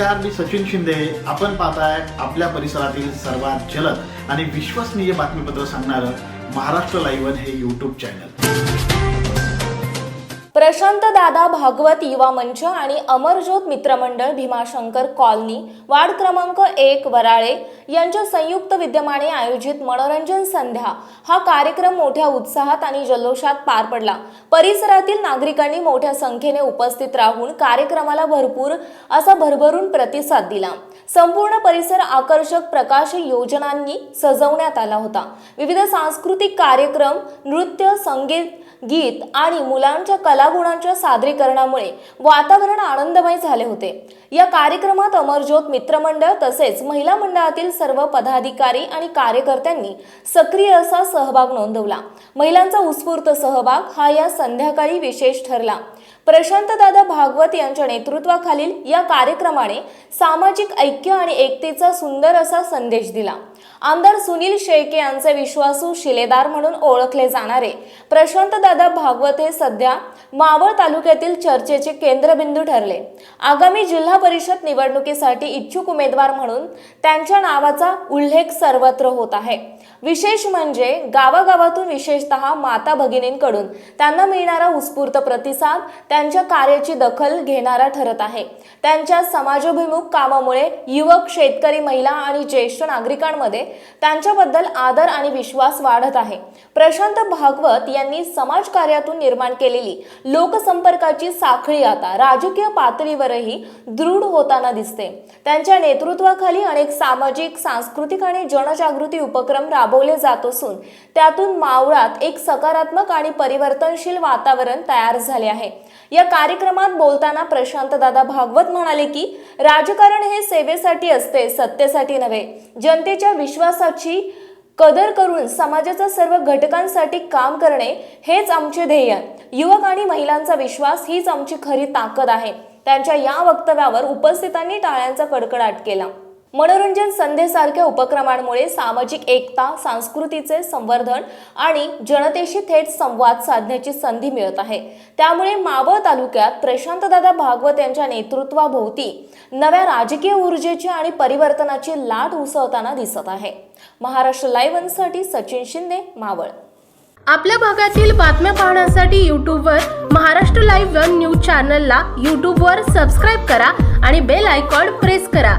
नमस्कार मी सचिन शिंदे. आपण पाहताय आपल्या परिसरातील सर्वात जलद आणि विश्वसनीय बातमीपत्र सांगणारं महाराष्ट्र लाईव्ह हे यूट्यूब चॅनल प्रशांत दादा भागवत युवा मंच आणि अमरज्योत मित्रमंडळ भीमाशंकर कॉलनी. वार्ड क्रमांक एक वराळे. यांच्या संयुक्त विद्यमाने आयोजित मनोरंजन संध्या हा कार्यक्रम मोठ्या उत्साहात आणि जल्लोषात पार पडला. परिसरातील नागरिकांनी मोठ्या संख्येने उपस्थित राहून कार्यक्रमाला भरपूर असा भरभरून प्रतिसाद दिला. संपूर्ण परिसर आकर्षक प्रकाश योजनांनी सजवण्यात आला होता. विविध सांस्कृतिक कार्यक्रम नृत्य संगीत गीत आणि मुलांच्या कलागुणांच्या सादरीकरणामुळे वातावरण आनंदमय झाले होते. या कार्यक्रमात अमरज्योत मित्रमंडळ तसेच महिला मंडळातील सर्व पदाधिकारी आणि कार्यकर्त्यांनी सक्रिय असा सहभाग नोंदवला. महिलांचा उत्स्फूर्त सहभाग हा या संध्याकाळी विशेष ठरला. प्रशांतदादा भागवत यांच्या नेतृत्वाखालील या कार्यक्रमाने सामाजिक ऐक्य आणि एकतेचा सुंदर असा संदेश दिला. आमदार सुनील शेळके यांचे विश्वासू शिलेदार म्हणून ओळखले जाणारे प्रशांतदादा भागवत हे सध्या मावळ तालुक्यातील चर्चेचे केंद्रबिंदू ठरले. आगामी जिल्हा परिषद निवडणुकीसाठी इच्छुक उमेदवार म्हणून त्यांच्या नावाचा उल्लेख सर्वत्र होत आहे. विशेष म्हणजे गावागावातून विशेषतः माता भगिनींकडून त्यांना मिळणारा उत्स्फूर्त प्रतिसाद त्यांच्या कार्याची दखल घेणारा ठरत आहे. त्यांच्या समाजाभिमुख कामामुळे युवक शेतकरी महिला आणि ज्येष्ठ नागरिकांमध्ये त्यांच्याबद्दल आदर आणि विश्वास वाढत आहे. प्रशांत भागवत यांनी समाजकार्यातून निर्माण केलेली लोकसंपर्काची साखळी आता राजकीय पातळीवरही दृढ होताना दिसते. त्यांच्या नेतृत्वाखाली अनेक सामाजिक सांस्कृतिक आणि जनजागृती उपक्रम राबवले जात असून त्यातून मावळात एक सकारात्मक आणि परिवर्तनशील वातावरण तयार झाले आहे. या कार्यक्रमात बोलताना प्रशांत दादा भागवत म्हणाले की राजकारण हे सेवेसाठी असते सत्तेसाठी नव्हे. जनतेच्या विश्वासाची कदर करून समाजाच्या सर्व घटकांसाठी काम करणे हेच आमचे ध्येय. युवक आणि महिलांचा विश्वास हीच आमची खरी ताकद आहे. त्यांच्या या वक्तव्यावर उपस्थितांनी टाळ्यांचा कडकडाट केला. मनोरंजन संध्येसारख्या उपक्रमांमुळे सामाजिक एकता संस्कृतीचे संवर्धन आणि जनतेशी थेट संवाद साधण्याची संधी मिळत आहे. त्यामुळे मावळ तालुक्यात प्रशांतदादा भागवत यांच्या नेतृत्वाभोवती नव्या राजकीय ऊर्जेची आणि परिवर्तनाची लाट उसळताना दिसत आहे. महाराष्ट्र लाईव्हसाठी सचिन शिंदे मावळ. आपल्या भागातील बातम्या पाहण्यासाठी यूट्यूबवर महाराष्ट्र लाईव्ह वन न्यूज चॅनलला यूट्यूबवर सबस्क्राईब करा आणि बेल आयकॉन प्रेस करा.